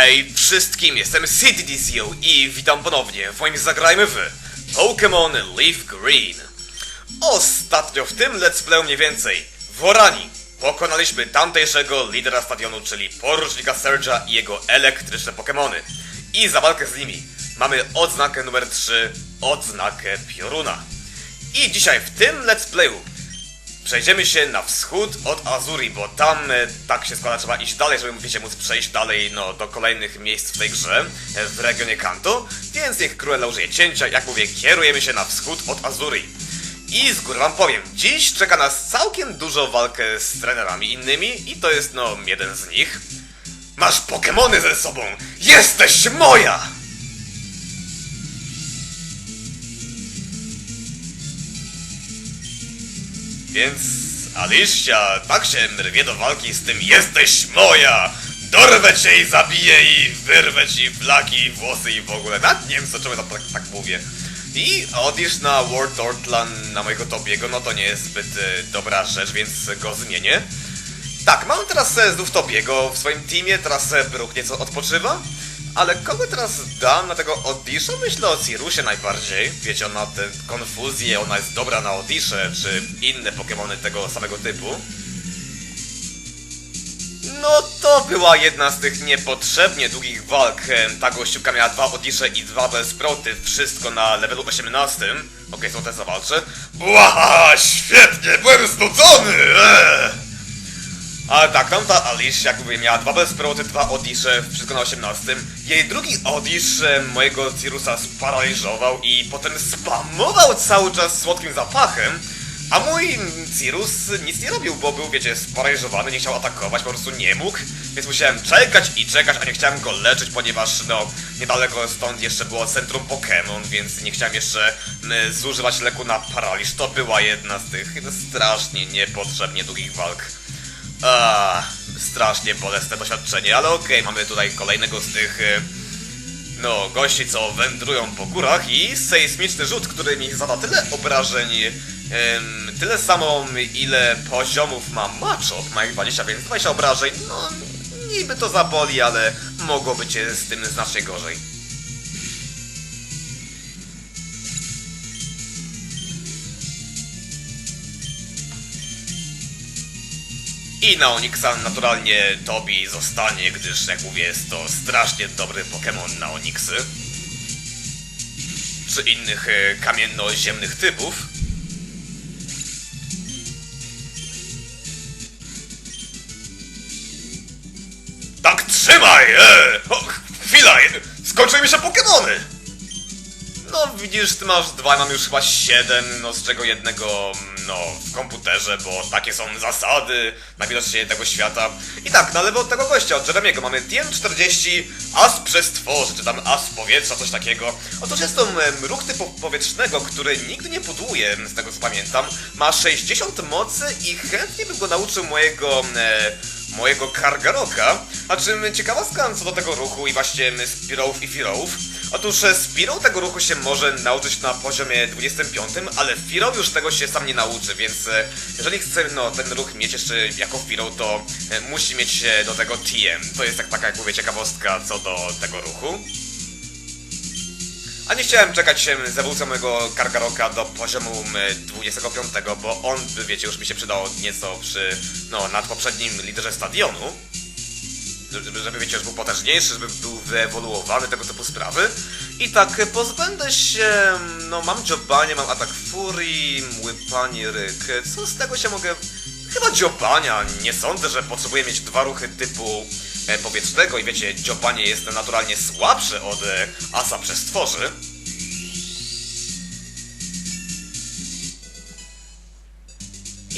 Hej wszystkim, jestem CityDCO i witam ponownie w moim Zagrajmy w Pokémon Leaf Green. Ostatnio w tym let's playu mniej więcej w Orani pokonaliśmy tamtejszego lidera stadionu, czyli porucznika Surge'a i jego elektryczne Pokémony. I za walkę z nimi mamy odznakę numer 3, odznakę Pioruna. I dzisiaj w tym let's playu Przejdziemy się na wschód od Azuri, bo tam e, tak się składa, trzeba iść dalej, żeby wiecie, móc przejść dalej no, do kolejnych miejsc w tej grze, e, w regionie Kanto, więc niech Cruella użyje cięcia, jak mówię, kierujemy się na wschód od Azuri. I z góry wam powiem, dziś czeka nas całkiem dużo walkę z trenerami innymi i to jest no jeden z nich. Masz Pokemony ze sobą! Jesteś moja! Więc Alicia tak się rwie do walki z tym Jesteś moja! Dorwę cię i zabiję i wyrwę ci flaki, włosy i w ogóle. Nawet nie wiem co czemu tak, tak mówię. I odjesz na World Ortlan na mojego Tobiego, no to nie jest zbyt e, dobra rzecz, więc go zmienię. Tak, mamy teraz e, znów Tobiego w swoim teamie, teraz e, nieco odpoczywa. Ale kogo teraz dam na tego Odisha? Myślę o Cirusie najbardziej. Wiecie, ona tę konfuzję, ona jest dobra na Odisze, czy inne Pokémony tego samego typu. No to była jedna z tych niepotrzebnie długich walk. Em, Ta gościówka miała dwa Odisze i dwa Bellsproty, wszystko na levelu 18. Okej, są te zawalcze. Ła, świetnie, byłem znudzony! Eee. Ale tak, tamta Alicia, jak mówię, miała dwa Bellsproty, dwa Odisze, wszystko na 18. Jej drugi Odisz e, mojego Cirusa sparaliżował i potem spamował cały czas słodkim zapachem. A mój Cirus nic nie robił, bo był, wiecie, sparaliżowany, nie chciał atakować, po prostu nie mógł. Więc musiałem czekać i czekać, a nie chciałem go leczyć, ponieważ, no, niedaleko stąd jeszcze było centrum Pokémon, więc nie chciałem jeszcze zużywać leku na paraliż. To była jedna z tych strasznie niepotrzebnie długich walk. A, strasznie bolesne doświadczenie, ale okej, mamy tutaj kolejnego z tych, e, no, gości, co wędrują po górach i sejsmiczny rzut, który mi zada tyle obrażeń, em, tyle samo ile poziomów ma Machop, ma ich 20, więc 20 obrażeń, no, niby to zaboli, ale mogło być e, z tym znacznie gorzej. I na Onyxa naturalnie Tobi zostanie, gdyż jak mówię jest to strasznie dobry Pokémon na Onyxy. Czy innych e, kamienno-ziemnych typów. Tak trzymaj! E! O, chwila! e, Skończyły mi się Pokémony! No widzisz, ty masz dwa, mam już chyba siedem, no z czego jednego, no, w komputerze, bo takie są zasady na widocznie tego świata. I tak, na lewo od tego gościa, od Jeremiego, mamy TM40 As Przestworzy, czy tam As Powietrza, coś takiego. Otóż jest to ruch typu powietrznego, który nigdy nie pudłuje, z tego co pamiętam. Ma 60 mocy i chętnie bym go nauczył mojego... E, mojego Kargaroka. A czym ciekawostka co do tego ruchu i właśnie Spirowów i Firowów. Otóż e, Spiro tego ruchu się może nauczyć na poziomie 25, ale Firo już tego się sam nie nauczy, więc e, jeżeli chce no, ten ruch mieć jeszcze jako Firo, to e, musi mieć do tego TM. To jest tak, taka, jak mówię, ciekawostka co do tego ruchu. A nie chciałem czekać em, z ewolucją mojego Kargaroka do poziomu em, 25, bo on wiecie, już mi się przydał nieco przy, no, nadpoprzednim liderze stadionu. Żeby, żeby wiecie, już był potężniejszy, żeby był wyewoluowany, tego typu sprawy. I tak, e, pozbędę się, no, mam dziobanie, mam atak furii, łypanie ryk. E, Co z tego się mogę... Chyba dziobania, nie sądzę, że potrzebuję mieć dwa ruchy typu e, powietrznego i wiecie, dziobanie jest naturalnie słabsze od asa przestworzy.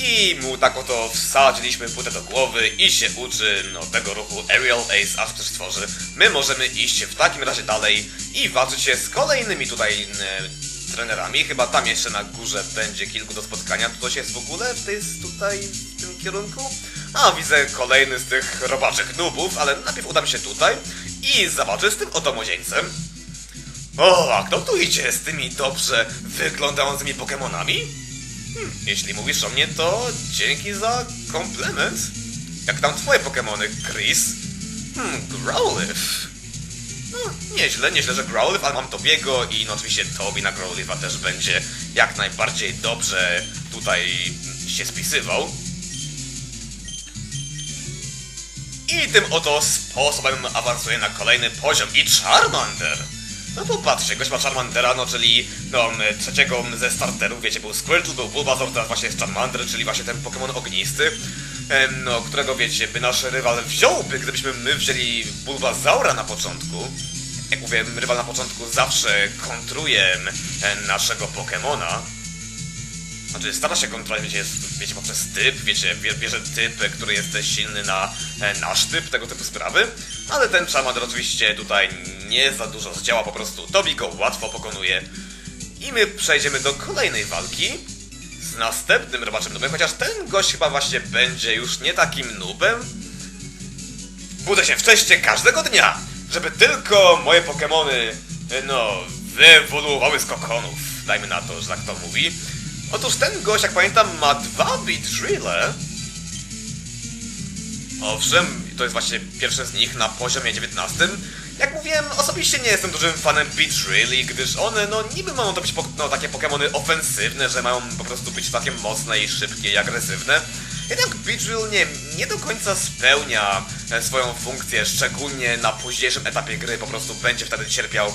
I mu tak oto wsadziliśmy płytę do głowy i się uczy no, tego ruchu Aerial Ace As przestworzy. My możemy iść w takim razie dalej i walczyć się z kolejnymi tutaj e, trenerami. Chyba tam jeszcze na górze będzie kilku do spotkania. Tu coś jest w ogóle w tej, tutaj, w tym kierunku? A, widzę kolejny z tych robaczych nubów, ale najpierw udam się tutaj i zobaczę z tym oto młodzieńcem. O, a kto tu idzie z tymi dobrze wyglądającymi Pokemonami? Hmm, jeśli mówisz o mnie, to dzięki za komplement. Jak tam twoje Pokemony, Chris? Hmm, Growlithe. nieźle, nieźle, że Growlithe, ale mam Tobiego i no oczywiście Tobi na Growlitha też będzie jak najbardziej dobrze tutaj się spisywał. I tym oto sposobem awansuję na kolejny poziom. I Charmander! No popatrzcie, gość ma Charmandera, no czyli no trzeciego ze starterów, wiecie, był Squirtle, był Bulbasaur, teraz właśnie jest Charmander, czyli właśnie ten Pokémon ognisty, no którego wiecie, by nasz rywal wziąłby, gdybyśmy my wzięli Bulbasaura na początku. Jak mówię, rywal na początku zawsze kontruje naszego Pokémona. Znaczy stara się kontrolować, wiecie, jest, wiecie, poprzez typ, wiecie, bie- bierze typ, który jest silny na e, nasz typ, tego typu sprawy, ale ten Charmander oczywiście tutaj nie za dużo zdziała, po prostu Tobi go łatwo pokonuje. I my przejdziemy do kolejnej walki z następnym robaczem nubem, chociaż ten gość chyba właśnie będzie już nie takim nubem. Budzę się wcześniej każdego dnia, żeby tylko moje Pokemony, e, no, wyewoluowały z kokonów. Dajmy na to, że tak to mówi. Otóż ten gość, jak pamiętam, ma dwa Beedrille. Owszem, to jest właśnie pierwszy z nich na poziomie 19. Jak mówiłem, osobiście nie jestem dużym fanem Beedrilli, gdyż one, no niby mają to być po, no, takie Pokemony ofensywne, że mają po prostu być całkiem mocne i szybkie i agresywne. Jednak Beedrill nie, nie do końca spełnia e, swoją funkcję, szczególnie na późniejszym etapie gry, po prostu będzie wtedy cierpiał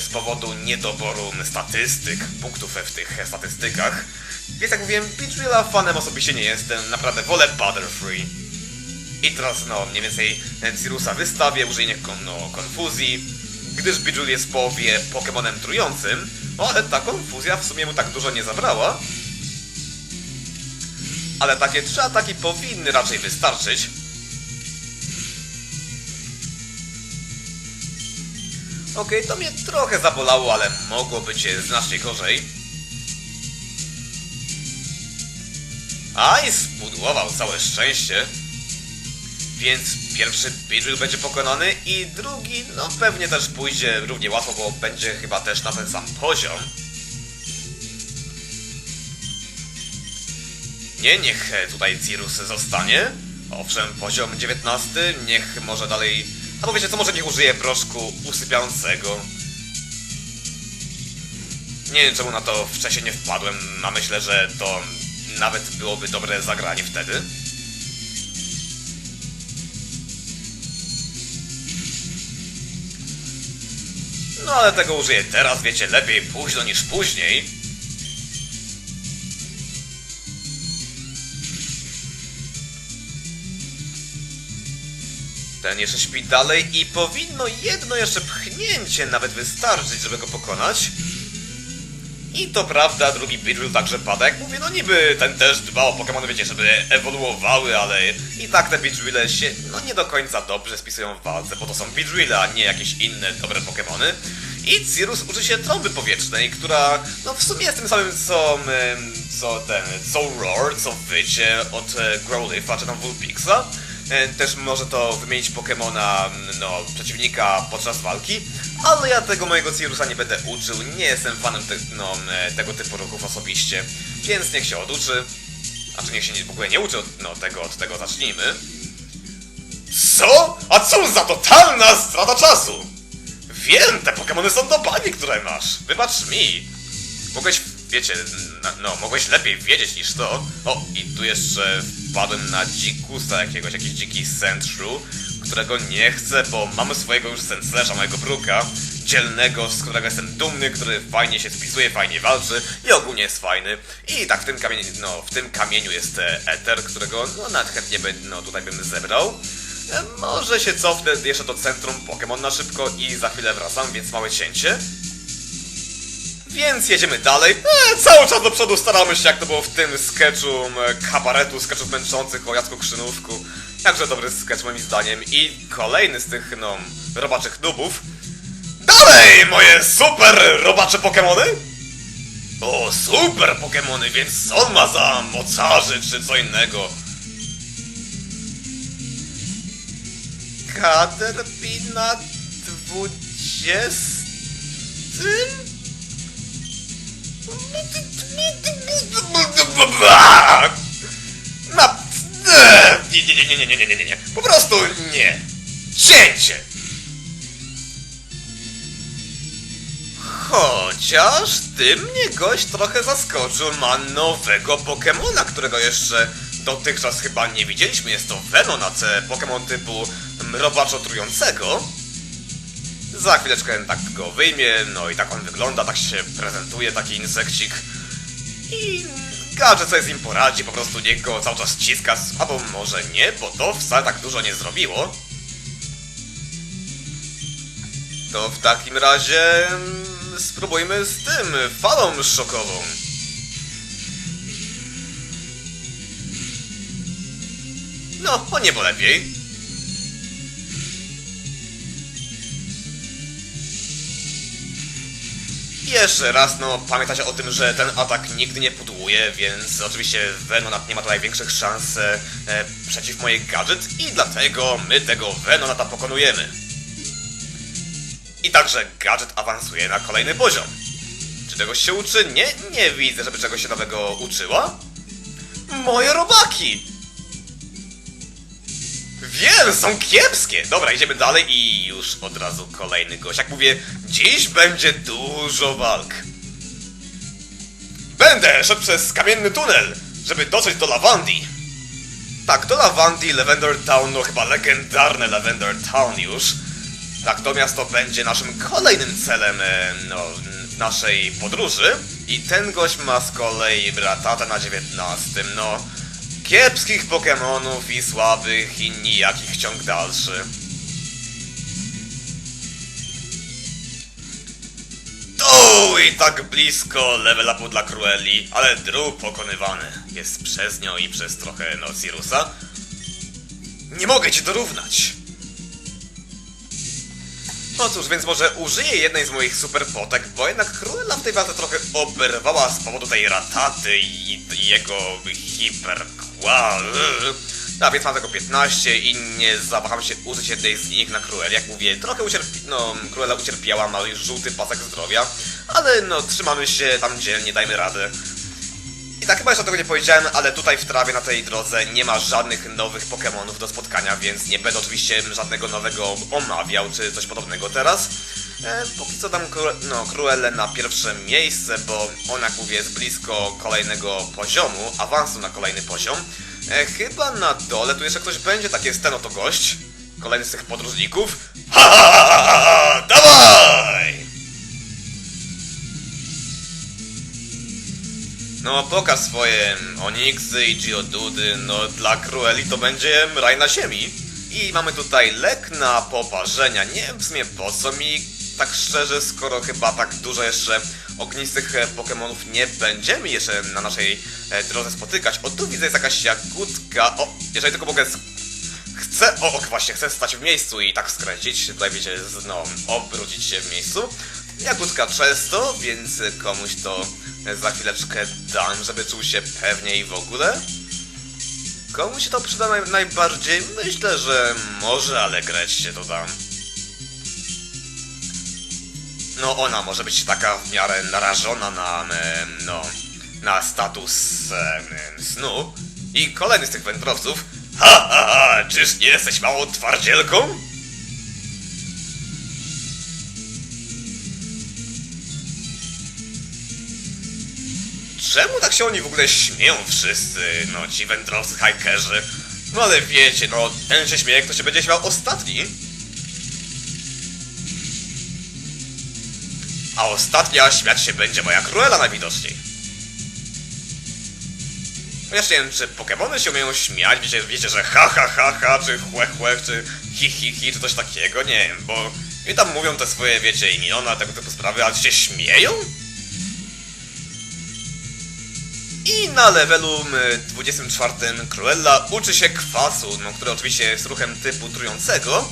z powodu niedoboru statystyk, punktów w tych e, statystykach. Więc jak mówiłem, Beedrilla fanem osobiście nie jestem, naprawdę wolę Butterfree. I teraz, no, mniej więcej e, Cirusa wystawię, użyję no, konfuzji, gdyż Beedrill jest w połowie Pokemonem trującym, no ale ta konfuzja w sumie mu tak dużo nie zabrała. Ale takie trzy ataki powinny raczej wystarczyć. Okej, to mnie trochę zabolało, ale mogło być znacznie gorzej. A i spudłował całe szczęście. Więc pierwszy Beedrill będzie pokonany i drugi, no pewnie też pójdzie równie łatwo, bo będzie chyba też na ten sam poziom. Nie, niech tutaj Cirrus zostanie. Owszem, poziom 19, niech może dalej... Albo wiecie co, może niech użyje proszku usypiającego. Nie wiem czemu na to wcześniej nie wpadłem, a myślę, że to nawet byłoby dobre zagranie wtedy. No ale tego użyję teraz, wiecie, lepiej późno niż później. Ten jeszcze śpi dalej i powinno jedno jeszcze pchnięcie nawet wystarczyć, żeby go pokonać. I to prawda, drugi Beedrill także pada. Jak mówię, no niby ten też dba o Pokémony, wiecie, żeby ewoluowały, ale i tak te Beedrille się no nie do końca dobrze spisują w walce, bo to są Beedrille, a nie jakieś inne dobre Pokémony. I Cirrus uczy się trąby powietrznej, która no w sumie jest tym samym co, co ten, co Roar, co wycie od e, Growlitha czy tam Vulpixa. E, Też może to wymienić Pokemona, no, przeciwnika podczas walki, ale ja tego mojego Cirusa nie będę uczył, nie jestem fanem te, no, e, tego typu ruchów osobiście, więc niech się oduczy. Znaczy niech się w ogóle nie uczy od, no, tego, od tego zacznijmy. Co? A co za totalna strata czasu? Wiem, te Pokemony są dobami, które masz. Wybacz mi. Mogłeś, wiecie, na, no, mogłeś lepiej wiedzieć niż to. O, i tu jeszcze wpadłem na dzikusa jakiegoś, jakiś dziki Sandshrew, którego nie chcę, bo mamy swojego już Sandslesha, mojego bruka, dzielnego, z którego jestem dumny, który fajnie się spisuje, fajnie walczy i ogólnie jest fajny. I tak w tym kamieniu, no, w tym kamieniu jest e, Ether, którego, no, nawet chętnie by, no, tutaj bym zebrał. E, Może się cofnę jeszcze do centrum Pokémon na szybko i za chwilę wracam, więc małe cięcie. Więc jedziemy dalej. E, cały czas do przodu staramy się, jak to było w tym sketchu kabaretu, sketchów męczących o Jacku Krzynówku. Jakże dobry sketch moim zdaniem. I kolejny z tych, no, robaczych nubów. Dalej, moje super robacze Pokemony! O, super Pokemony, więc co on ma za mocarzy czy co innego? Caterpie na dwudziestym? Na... Nie, nie, nie, nie, nie, nie, nie, nie, nie. Po prostu nie. Cięcie! Chociaż ty mnie gość trochę zaskoczył. Ma nowego Pokemona, którego jeszcze dotychczas chyba nie widzieliśmy. Jest to Venonat, Pokémon typu mrobaczo trującego. Za chwileczkę tak go wyjmie, no i tak on wygląda, tak się prezentuje taki insekcik. I gadże sobie z nim poradzi, po prostu niech go cały czas ściska, albo może nie, bo to wcale tak dużo nie zrobiło. To w takim razie mm, spróbujmy z tym, falą szokową. No, o niebo lepiej. Jeszcze raz, no pamiętajcie o tym, że ten atak nigdy nie pudłuje, więc oczywiście Venonat nie ma tutaj większych szans e, e, przeciw mojej gadżet i dlatego my tego Venonata pokonujemy. I także gadżet awansuje na kolejny poziom. Czy czegoś się uczy? Nie, nie widzę, żeby czegoś się nowego uczyła. Moje robaki! Wiem, są kiepskie! Dobra, idziemy dalej i już od razu kolejny gość. Jak mówię, dziś będzie dużo walk. Będę szedł przez kamienny tunel, żeby dotrzeć do Lawandii. Tak, do Lawandii, Lavender Town, no chyba legendarne Lavender Town już. Tak, to miasto będzie naszym kolejnym celem e, no, naszej podróży. I ten gość ma z kolei Bratata na 19. No, kiepskich Pokemonów i słabych i nijakich ciąg dalszy. Tu i tak blisko level upu dla Cruelli, ale Drew pokonywany jest przez nią i przez trochę no Cirusa. Nie mogę ci dorównać. No cóż, więc może użyję jednej z moich super potek, bo jednak Cruella w tej walce trochę oberwała z powodu tej rataty i, i jego hiperkła. No, więc mam tego 15 i nie zawaham się użyć jednej z nich na Cruel. Jak mówię, trochę ucierpi... no, Cruella ucierpiała, ma już żółty pasek zdrowia, ale no, trzymamy się tam dzielnie, dajmy radę. I tak chyba jeszcze tego nie powiedziałem, ale tutaj w trawie na tej drodze nie ma żadnych nowych Pokémonów do spotkania, więc nie będę oczywiście żadnego nowego omawiał czy coś podobnego teraz. E, póki co dam Cru no, Cruelle na pierwsze miejsce, bo ona, mówię, jest blisko kolejnego poziomu, awansu na kolejny poziom. E, chyba na dole tu jeszcze ktoś będzie, tak jest ten oto gość. Kolejny z tych podróżników. Ha, ha, ha, ha, ha, dawaj! No, pokaż swoje Oniksy i Geodudy, no dla Crueli to będzie raj na ziemi. I mamy tutaj lek na poparzenia. Nie wiem po co mi, tak szczerze, skoro chyba tak dużo jeszcze ognistych e, Pokemonów nie będziemy jeszcze na naszej e, drodze spotykać. O, tu widzę jest jakaś jagódka. O, jeżeli tylko mogę... Chcę, o, o, właśnie, chcę stać w miejscu i tak skręcić, tutaj wiecie, no, obrócić się w miejscu. Jagódka często, więc komuś to za chwileczkę dam, żeby czuł się pewniej w ogóle. Komu się to przyda naj, najbardziej? Myślę, że może Alegreć się to dam. No ona może być taka w miarę narażona na, no, na status snu. I kolejny z tych wędrowców. Ha, ha, ha, czyż nie jesteś małą twardzielką? Czemu tak się oni w ogóle śmieją wszyscy, no ci wędrowcy hajkerzy? No ale wiecie, no ten się śmieje, kto się będzie śmiał ostatni. A ostatnia śmiać się będzie moja Cruella najwidoczniej. Chociaż nie wiem, czy Pokemony się umieją śmiać, wiecie, wiecie, że ha ha ha ha, czy chłe chłe, czy hi hi hi, czy coś takiego, nie wiem, bo i tam mówią te swoje, wiecie, imiona, tego typu sprawy, ale się śmieją? I na levelu m, 24 Cruella uczy się kwasu, no, który oczywiście jest ruchem typu trującego.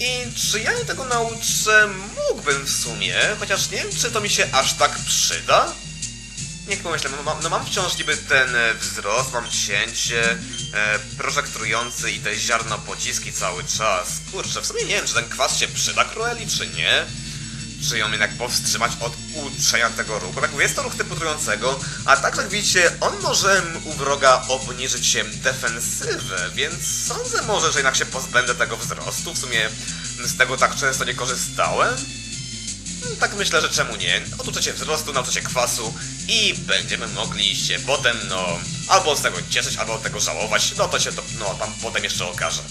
I czy ja się tego nauczę? Mógłbym w sumie, chociaż nie wiem, czy to mi się aż tak przyda. Niech pomyślę, no no mam wciąż niby ten e, wzrost, mam cięcie, e, i te ziarno pociski cały czas. Kurczę, w sumie nie wiem, czy ten kwas się przyda Cruelli, czy nie czy ją jednak powstrzymać od uczenia tego ruchu. Tak jest to ruch typu trującego, a także jak widzicie, on może u wroga obniżyć się defensywę, więc sądzę może, że jednak się pozbędę tego wzrostu. W sumie z tego tak często nie korzystałem. Mm, Tak myślę, że czemu nie? Oduczę się wzrostu, nauczę kwasu i będziemy mogli się potem, no, albo z tego cieszyć, albo od tego żałować. No to się to, no, tam potem jeszcze okaże.